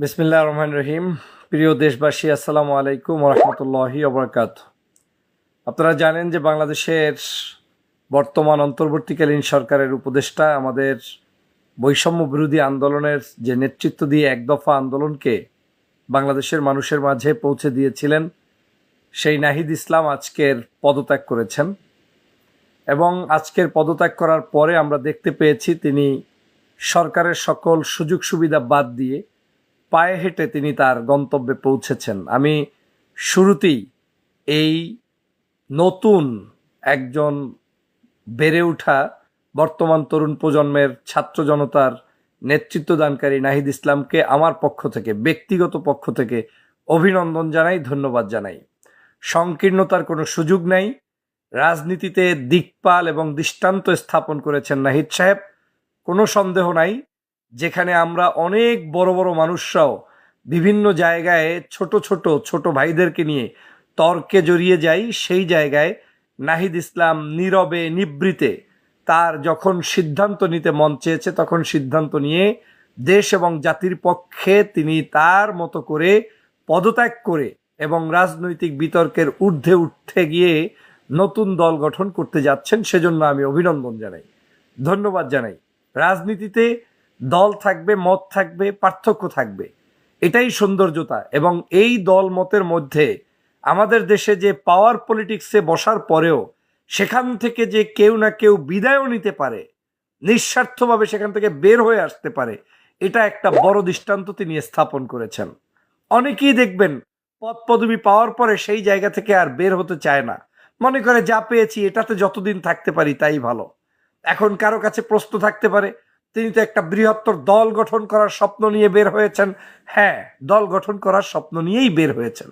বিসমিল্লাহ রহমান রহিম। প্রিয় দেশবাসী, আসসালামু আলাইকুম রহমতুল্লাহি অবরাকাত আপনারা জানেন যে বাংলাদেশের বর্তমান অন্তর্বর্তীকালীন সরকারের উপদেষ্টা আমাদের বৈষম্য বিরোধী আন্দোলনের যে নেতৃত্ব দিয়ে এক দফা আন্দোলনকে বাংলাদেশের মানুষের মাঝে পৌঁছে দিয়েছিলেন, সেই নাহিদ ইসলাম আজকের পদত্যাগ করেছেন। এবং আজকের পদত্যাগ করার পরে আমরা দেখতে পেয়েছি তিনি সরকারের সকল সুযোগ সুবিধা বাদ দিয়ে পায়ে হেঁটে তিনি তার গন্তব্যে পৌঁছেছেন। আমি শুরুতেই এই নতুন একজন বেড়ে ওঠা বর্তমান তরুণ প্রজন্মের ছাত্র জনতার নেতৃত্বদানকারী নাহিদ ইসলামকে আমার পক্ষ থেকে, ব্যক্তিগত পক্ষ থেকে অভিনন্দন জানাই, ধন্যবাদ জানাই। সংকীর্ণতার কোনো সুযোগ নাই। রাজনীতিতে দিকপাল এবং দৃষ্টান্ত স্থাপন করেছেন নাহিদ সাহেব, কোনো সন্দেহ নাই। যেখানে আমরা অনেক বড় বড় মানুষরাও বিভিন্ন জায়গায় ছোট ছোট ছোট ভাইদেরকে নিয়ে তর্কে জড়িয়ে যাই, সেই জায়গায় নাহিদ ইসলাম নীরবে, নিবৃতে তার যখন সিদ্ধান্ত নিতে মন চেয়েছে, তখন সিদ্ধান্ত নিয়ে দেশ এবং জাতির পক্ষে তিনি তার মতো করে পদত্যাগ করে এবং রাজনৈতিক বিতর্কের ঊর্ধ্বে উঠতে গিয়ে নতুন দল গঠন করতে যাচ্ছেন, সেজন্য আমি অভিনন্দন জানাই। ধন্যবাদ জানাই। রাজনীতিতে দল থাকবে, মত থাকবে, পার্থক্য থাকবে। এটাই সৌন্দর্যতা। এবং এই দল মতের মধ্যে আমাদের দেশে যে পাওয়ার পলিটিক্সে বসার পরেও সেখান থেকে যে কেউ না কেউ বিদায়ও নিতে পারে, নিঃস্বার্থভাবে সেখান থেকে বের হয়ে আসতে পারে, এটা একটা বড় দৃষ্টান্ত তিনি স্থাপন করেছেন। অনেকেই দেখবেন পদ পদবি পাওয়ার পরে সেই জায়গা থেকে আর বের হতে চায় না। মনে করে, যা পেয়েছি, এটাতে যতদিন থাকতে পারি, তাই ভালো। এখন কারও কাছে প্রশ্ন থাকতে পারে তিনি তো একটা বৃহত্তর দল গঠন করার স্বপ্ন নিয়ে বের হয়েছেন। হ্যাঁ দল গঠন করার স্বপ্ন নিয়েই বের হয়েছেন।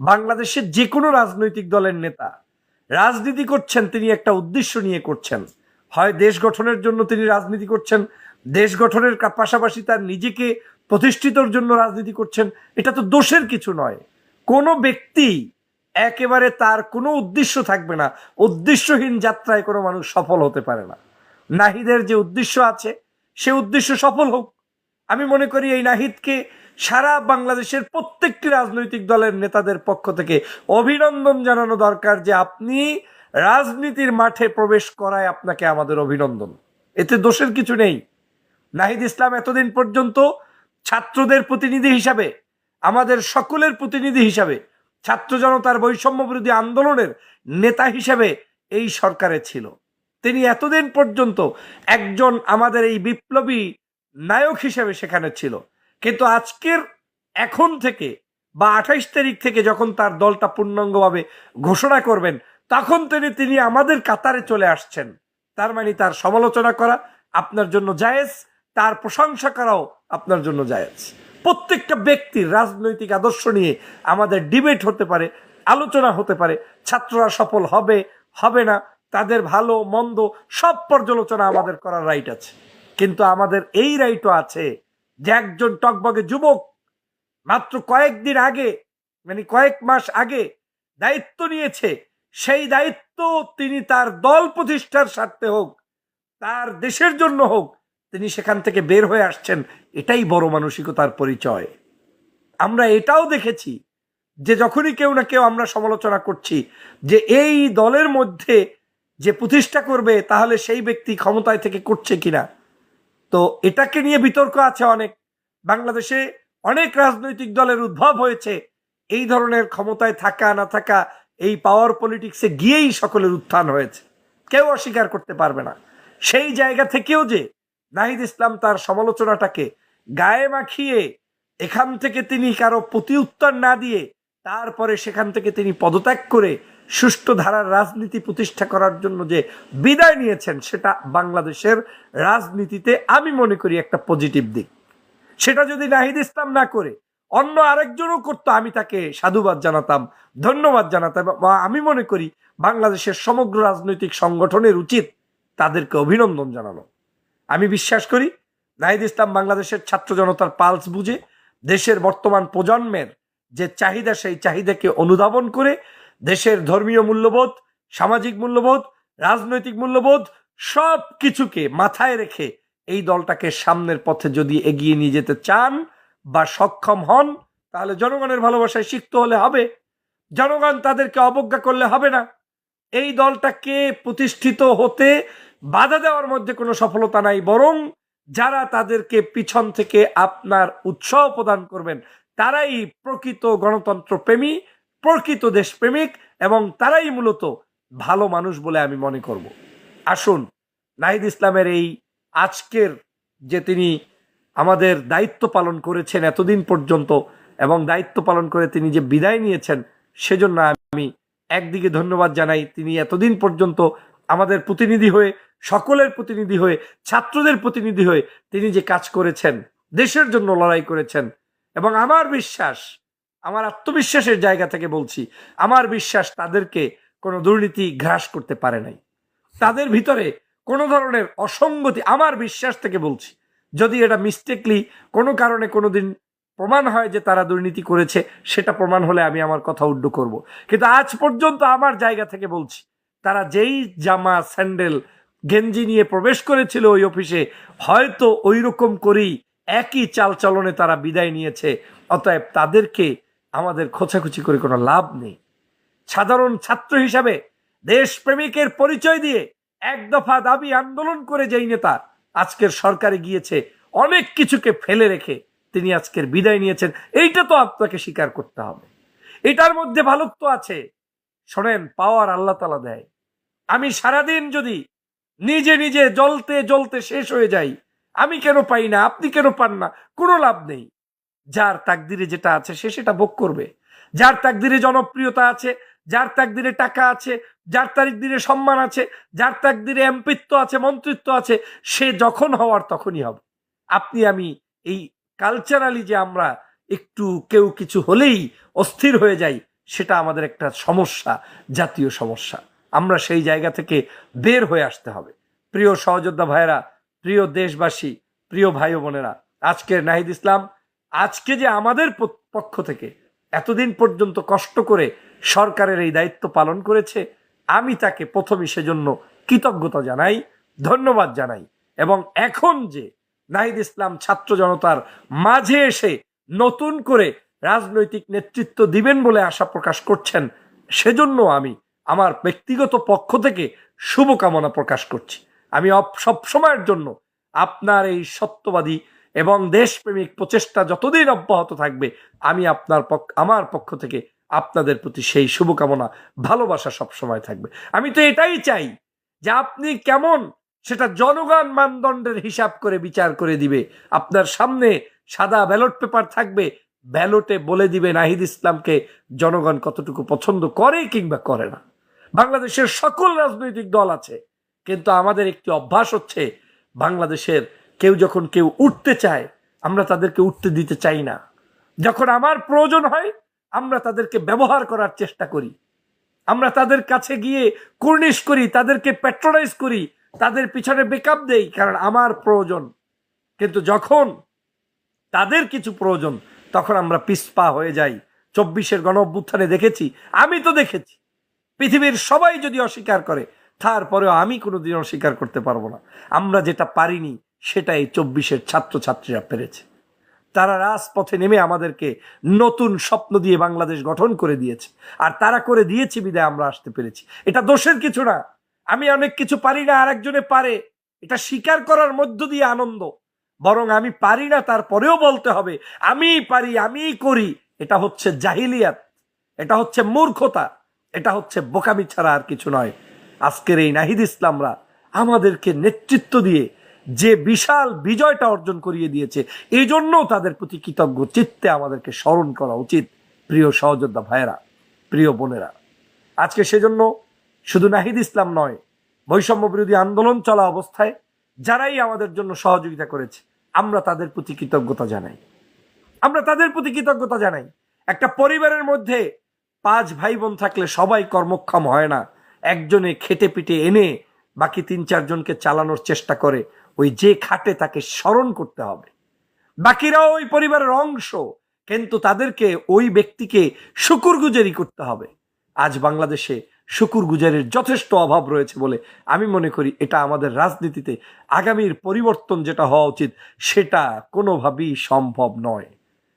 বাংলাদেশের যে কোনো রাজনৈতিক দলের নেতা রাজনীতি করছেন, তিনি একটা উদ্দেশ্য নিয়ে করছেন। হয় দেশ গঠনের জন্য তিনি রাজনীতি করছেন, দেশ গঠনের পাশাপাশি তার নিজেকে প্রতিষ্ঠিতর জন্য রাজনীতি করছেন, এটা তো দোষের কিছু নয়। কোনো ব্যক্তি একেবারে তার কোনো উদ্দেশ্য থাকবে না। উদ্দেশ্যহীন যাত্রায় কোনো মানুষ সফল হতে পারে না। নাহিদের যে উদ্দেশ্য আছে সে উদ্দেশ্য সফল হোক। আমি মনে করি এই নাহিদকে সারা বাংলাদেশের প্রত্যেকটি রাজনৈতিক দলের নেতাদের পক্ষ থেকে অভিনন্দন জানানো দরকার যে আপনি রাজনীতির মাঠে প্রবেশ করায় আপনাকে আমাদের অভিনন্দন। এতে দোষের কিছু নেই। নাহিদ ইসলাম এতদিন পর্যন্ত ছাত্রদের প্রতিনিধি হিসাবে, আমাদের সকলের প্রতিনিধি হিসাবে, ছাত্র জনতার বৈষম্য বিরোধী আন্দোলনের নেতা হিসাবে এই সরকারে ছিল। তিনি এতদিন পর্যন্ত একজন আমাদের এই বিপ্লবী নায়ক হিসেবে সেখানে ছিল। কিন্তু আজকের এখন থেকে বা আঠাইশ তারিখ থেকে যখন তার দলটা পূর্ণাঙ্গভাবে ঘোষণা করবেন, তখন তিনি তিনি আমাদের কাতারে চলে আসছেন। তার মানে তার সমালোচনা করা আপনার জন্য জায়েজ, তার প্রশংসা করাও আপনার জন্য জায়েজ। প্রত্যেকটা ব্যক্তির রাজনৈতিক আদর্শ নিয়ে আমাদের ডিবেট হতে পারে, আলোচনা হতে পারে, ছাত্ররা সফল হবে হবে না তাদের ভালো, মন্দ সব পর্যালোচনা আমাদের করার রাইট আছে। কিন্তু আমাদের এই রাইটও আছে যে একজন টকবগে যুবক মাত্র কয়েকদিন আগে মানে কয়েক মাস আগে দায়িত্ব নিয়েছে। সেই দায়িত্ব তিনি তার দল প্রতিষ্ঠার স্বার্থে হোক, তার দেশের জন্য হোক, তিনি সেখান থেকে বের হয়ে আসছেন, এটাই বড় মানসিকতার পরিচয়। আমরা এটাও দেখেছি যে যখনই কেউ না কেউ আমরা সমালোচনা করছি যে এই দলের মধ্যে যে প্রতিষ্ঠা করবে, তাহলে সেই ব্যক্তি ক্ষমতায় থেকে করছে কিনা? তো এটাকে নিয়ে বিতর্ক আছে অনেক। বাংলাদেশে অনেক রাজনৈতিক দলের উদ্ভব হয়েছে। এই ধরনের ক্ষমতায় থাকা, না থাকা, এই পাওয়ার পলিটিক্সে গিয়েই সকলের উত্থান হয়েছে। কেউ অস্বীকার করতে পারবে না। সেই জায়গা থেকেও যে নাহিদ ইসলাম তার সমালোচনাটাকে গায়ে মাখিয়ে এখান থেকে তিনি কারও প্রতি উত্তর না দিয়ে, তারপরে সেখান থেকে তিনি পদত্যাগ করে সুষ্ঠু ধারার রাজনীতি প্রতিষ্ঠা করার জন্য যে বিদায় নিয়েছেন, সেটা বাংলাদেশের রাজনীতিতে আমি মনে করি একটা পজিটিভ দিক। সেটা যদি নাহিদ ইসলাম না করে, অন্য আরেকজনও করতো, আমি তাকে সাধুবাদ জানাতাম, ধন্যবাদ জানাতাম বা আমি মনে করি বাংলাদেশের সমগ্র রাজনৈতিক সংগঠনের উচিত তাদেরকে অভিনন্দন জানানো। আমি বিশ্বাস করি নাহিদ ইসলাম বাংলাদেশের ছাত্র জনতার পালস বুঝে দেশের বর্তমান প্রজন্মের যে চাহিদা, সেই চাহিদাকে অনুধাবন করে দেশের ধর্মীয় মূল্যবোধ, সামাজিক মূল্যবোধ, রাজনৈতিক মূল্যবোধ, সব কিছুকে মাথায় রেখে এই দলটাকে সামনের পথে যদি এগিয়ে নিয়ে যেতে চান বা সক্ষম হন, তাহলে জনগণের ভালোবাসায় শিখতে হলে হবে। জনগণ তাদেরকে অবজ্ঞা করলে হবে না। এই দলটাকে প্রতিষ্ঠিত হতে বাধা দেওয়ার মধ্যে কোনো সফলতা নাই, বরং যারা তাদেরকে পিছন থেকে আপনার উৎসাহ প্রদান করবেন, তারাই প্রকৃত গণতন্ত্র প্রেমী প্রকৃত দেশপ্রেমিক এবং তারাই মূলত ভালো মানুষ বলে আমি মনে করব। আসুন, নাহিদ ইসলামের এই আজকের যে তিনি আমাদের দায়িত্ব পালন করেছেন এতদিন পর্যন্ত এবং দায়িত্ব পালন করে তিনি যে বিদায় নিয়েছেন, সেজন্য আমি একদিকে ধন্যবাদ জানাই। তিনি এতদিন পর্যন্ত আমাদের প্রতিনিধি হয়ে, সকলের প্রতিনিধি হয়ে, ছাত্রদের প্রতিনিধি হয়ে তিনি যে কাজ করেছেন, দেশের জন্য লড়াই করেছেন এবং আমার বিশ্বাস আমার আত্মবিশ্বাসের জায়গা থেকে বলছি, আমার বিশ্বাস তাদেরকে কোনো দুর্নীতি গ্রাস করতে পারে নাই। তাদের ভিতরে কোনো ধরনের অসঙ্গতি আমার বিশ্বাস থেকে বলছি। যদি এটা মিস্টেকলি কোনো কারণে কোনোদিন প্রমাণ হয় যে তারা দুর্নীতি করেছে, সেটা প্রমাণ হলে আমি আমার কথা উড্ড করব। কিন্তু আজ পর্যন্ত আমার জায়গা থেকে বলছি, তারা যেই জামা, স্যান্ডেল, গেঞ্জি নিয়ে প্রবেশ করেছিল ওই অফিসে, হয়তো ওই রকম করেই একই চালচলনে তারা বিদায় নিয়েছে, অতএব তাদেরকে আমাদের খোঁচাখুচি করে কোনো লাভ নেই। সাধারণ ছাত্র হিসাবে দেশপ্রেমিকের পরিচয় দিয়ে এক দফা দাবি আন্দোলন করে যেই নেতা আজকের সরকারে গিয়েছে, অনেক কিছুকে ফেলে রেখে তিনি আজকের বিদায় নিয়েছেন। এইটা তো আপনাকে স্বীকার করতে হবে। এটার মধ্যে ভালোত্ব আছে। শোনেন, পাওয়ার আল্লাহ তালা দেয়। আমি সারাদিন যদি নিজে নিজে জ্বলতে জ্বলতে শেষ হয়ে যাই, আমি কেন পাই না? আপনি কেন পান না? কোনো লাভ নেই। যার তাকদিরে যেটা আছে সে সেটা ভোগ করবে। যার তাকদিরে জনপ্রিয়তা আছে, যার তাকদিরে টাকা আছে, যার তাকদিরে সম্মান আছে, যার তাকদিরে এমপিত্ব আছে, মন্ত্রিত্ব আছে, সে যখন হওয়ার তখনই হবে। আপনি, আমি এই কালচারালি যে আমরা একটু কেউ কিছু হলেই অস্থির হয়ে যাই, সেটা আমাদের একটা সমস্যা, জাতীয় সমস্যা। আমরা সেই জায়গা থেকে বের হয়ে আসতে হবে। প্রিয় সহযোদ্ধা ভাইয়েরা, প্রিয় দেশবাসী, প্রিয় ভাই বোনেরা, আজকের নাহিদ ইসলাম আজকে যে আমাদের পক্ষ থেকে এতদিন পর্যন্ত কষ্ট করে সরকারের এই দায়িত্ব পালন করেছে, আমি তাকে প্রথমে সেজন্য কৃতজ্ঞতা জানাই, ধন্যবাদ জানাই। এবং এখন যে নাহিদ ইসলাম ছাত্র জনতার মাঝে এসে নতুন করে রাজনৈতিক নেতৃত্ব দিবেন বলে আশা প্রকাশ করছেন, সেজন্য আমি আমার ব্যক্তিগত পক্ষ থেকে শুভকামনা প্রকাশ করছি। আমি সবসময়ের জন্য আপনার এই সত্যবাদী এবং দেশপ্রেমিক প্রচেষ্টা যতদিন অব্যাহত থাকবে, আমি আপনার পক্ষ আমার পক্ষ থেকে আপনাদের প্রতি সেই শুভকামনা, ভালোবাসা সবসময় থাকবে। আমি তো এটাই চাই যে আপনি কেমন সেটা জনগণ মানদণ্ডের হিসাব করে বিচার করে দিবে। আপনার সামনে সাদা ব্যালট পেপার থাকবে, ব্যালটে বলে দিবে নাহিদ ইসলামকে জনগণ কতটুকু পছন্দ করে কিংবা করে না। বাংলাদেশের সকল রাজনৈতিক দল আছে, কিন্তু আমাদের একটি অভ্যাস হচ্ছে বাংলাদেশের কেউ যখন কেউ উঠতে চায়, আমরা তাদেরকে উঠতে দিতে চাই না। যখন আমার প্রয়োজন হয়, আমরা তাদেরকে ব্যবহার করার চেষ্টা করি। আমরা তাদের কাছে গিয়ে কুর্নিশ করি, তাদেরকে প্যাট্রোনাইজ করি, তাদের পিছনে বেকআপ দেই, কারণ আমার প্রয়োজন। কিন্তু যখন তাদের কিছু প্রয়োজন, তখন আমরা পিসপা হয়ে যাই। চব্বিশের গণ অভ্যুত্থানে দেখেছি, আমি তো দেখেছি। পৃথিবীর সবাই যদি অস্বীকার করে, তারপরেও আমি কোনোদিন অস্বীকার করতে পারব না। আমরা যেটা পারিনি সেটাই চব্বিশের ছাত্রছাত্রীরা পেরেছে। তারা রাজপথে নেমে আমাদেরকে নতুন স্বপ্ন দিয়ে বাংলাদেশ গঠন করে দিয়েছে। আর তারা করে দিয়েছে বিদায়, আমরা আসতে পেরেছি। এটা দোষের কিছু না। আমি অনেক কিছু পারি না আর একজনে পারে। এটা স্বীকার করার মধ্য দিয়ে আনন্দ। বরং আমি পারি না, তারপরেও বলতে হবে আমি পারি আমি করি। এটা হচ্ছে জাহিলিয়াত। এটা হচ্ছে মূর্খতা। এটা হচ্ছে বোকামি ছাড়া আর কিছু নয়। আজকের এই নাহিদ ইসলামরা আমাদেরকে নেতৃত্ব দিয়ে যে বিশাল বিজয়টা অর্জন করিয়ে দিয়েছে এই জন্য তাদের প্রতি কৃতজ্ঞ। চিত্তে আমাদেরকে স্মরণ করা উচিত, প্রিয় সহযোদ্ধা ভাইয়েরা, প্রিয় বোনেরা। আজকে সেজন্য শুধু নাহিদ ইসলাম নয়, বৈষম্য বিরোধী আন্দোলন চলা অবস্থায় যারাই আমাদের জন্য সহযোগিতা করেছে, আমরা তাদের প্রতি কৃতজ্ঞতা জানাই। আমরা তাদের প্রতি কৃতজ্ঞতা জানাই। একটা পরিবারের মধ্যে পাঁচ ভাই বোন থাকলে সবাই কর্মক্ষম হয় না। একজনে খেটে পিটে এনে বাকি তিন চারজনকে চালানোর চেষ্টা করে ওই যে খাটে তাকে স্মরণ করতে হবে। বাকিরাও ওই পরিবারের অংশ, কিন্তু তাদেরকে ওই ব্যক্তিকে শুকুরগুজারি করতে হবে। আজ বাংলাদেশে শুকুরগুজারির যথেষ্ট অভাব রয়েছে বলে আমি মনে করি এটা আমাদের রাজনীতিতে আগামীর পরিবর্তন যেটা হওয়া উচিত, সেটা কোনোভাবেই সম্ভব নয়।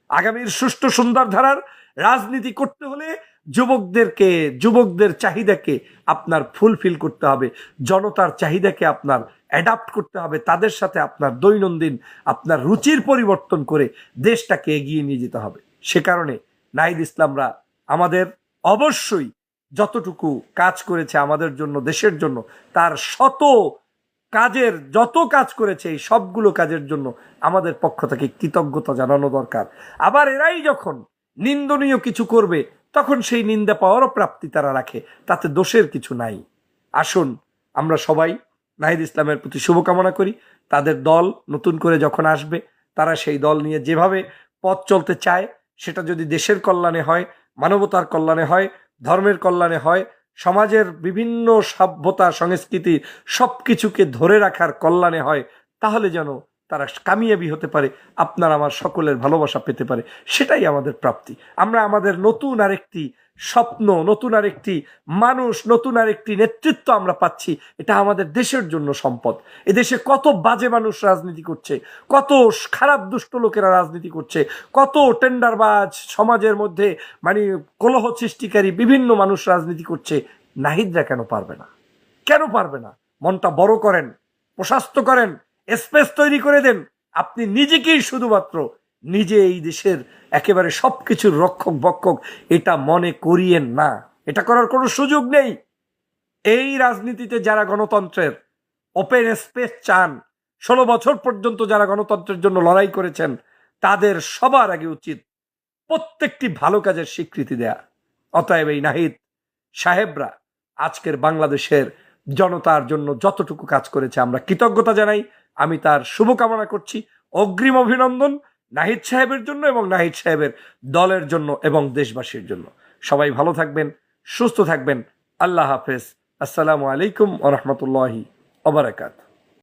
আগামীর সুষ্ঠু সুন্দর ধারার রাজনীতি করতে হলে যুবকদেরকে, যুবকদের চাহিদাকে আপনার ফুলফিল করতে হবে। জনতার চাহিদাকে আপনার অ্যাডাপ্ট করতে হবে। তাদের সাথে আপনার দৈনন্দিন আপনার রুচির পরিবর্তন করে দেশটাকে এগিয়ে নিয়ে যেতে হবে। সে কারণে নাহিদ ইসলামরা আমাদের অবশ্যই যতটুকু কাজ করেছে আমাদের জন্য, দেশের জন্য, তার শত কাজের, যত কাজ করেছে এই সবগুলো কাজের জন্য আমাদের পক্ষ থেকে কৃতজ্ঞতা জানানো দরকার। আবার এরাই যখন নিন্দনীয় কিছু করবে তখন সেই নিন্দা পাওয়ারও প্রাপ্তি তারা রাখে, তাতে দোষের কিছু নাই। আসুন, আমরা সবাই নাহিদ ইসলামের প্রতি শুভকামনা করি। তাদের দল নতুন করে যখন আসবে, তারা সেই দল নিয়ে যেভাবে পথ চলতে চায়, সেটা যদি দেশের কল্যাণে হয়, মানবতার কল্যাণে হয়, ধর্মের কল্যাণে হয়, সমাজের বিভিন্ন সভ্যতা, সংস্কৃতি সব কিছুকে ধরে রাখার কল্যাণে হয়, তাহলে যেন তারা কামিয়াবি হতে পারে, আপনার আমার সকলের ভালোবাসা পেতে পারে, সেটাই আমাদের প্রাপ্তি। আমরা আমাদের নতুন আরেকটি স্বপ্ন, নতুন আরেকটি মানুষ, নতুন আরেকটি নেতৃত্ব আমরা পাচ্ছি, এটা আমাদের দেশের জন্য সম্পদ। এদেশে কত বাজে মানুষ রাজনীতি করছে, কত খারাপ দুষ্ট লোকেরা রাজনীতি করছে, কত টেন্ডারবাজ সমাজের মধ্যে মানে কলহ সৃষ্টিকারী বিভিন্ন মানুষ রাজনীতি করছে, নাহিদরা কেন পারবে না? কেন পারবে না? মনটা বড় করেন, প্রশাস্ত করেন স্পেস তৈরি করে দেন। আপনি নিজেকেই শুধুমাত্র নিজে এই দেশের একেবারে সবকিছুর রক্ষক, বক্ষক, এটা মনে করিয়েন না। এটা করার কোনো সুযোগ নেই। এই রাজনীতিতে যারা গণতন্ত্রের ওপেন স্পেস চান, ষোলো বছর পর্যন্ত যারা গণতন্ত্রের জন্য লড়াই করেছেন, তাদের সবার আগে উচিত প্রত্যেকটি ভালো কাজের স্বীকৃতি দেয়া। অতএব এই নাহিদ সাহেবরা আজকের বাংলাদেশের জনতার জন্য যতটুকু কাজ করেছে আমরা কৃতজ্ঞতা জানাই। আমি তার শুভকামনা করছি। অগ্রিম অভিনন্দন নাহিদ সাহেবের জন্য এবং নাহিদ সাহেবের দলের জন্য এবং দেশবাসীর জন্য। সবাই ভালো থাকবেন, সুস্থ থাকবেন। আল্লাহ হাফেজ। আসসালামু আলাইকুম ওরহমতুল্লাহি ওবরাকাত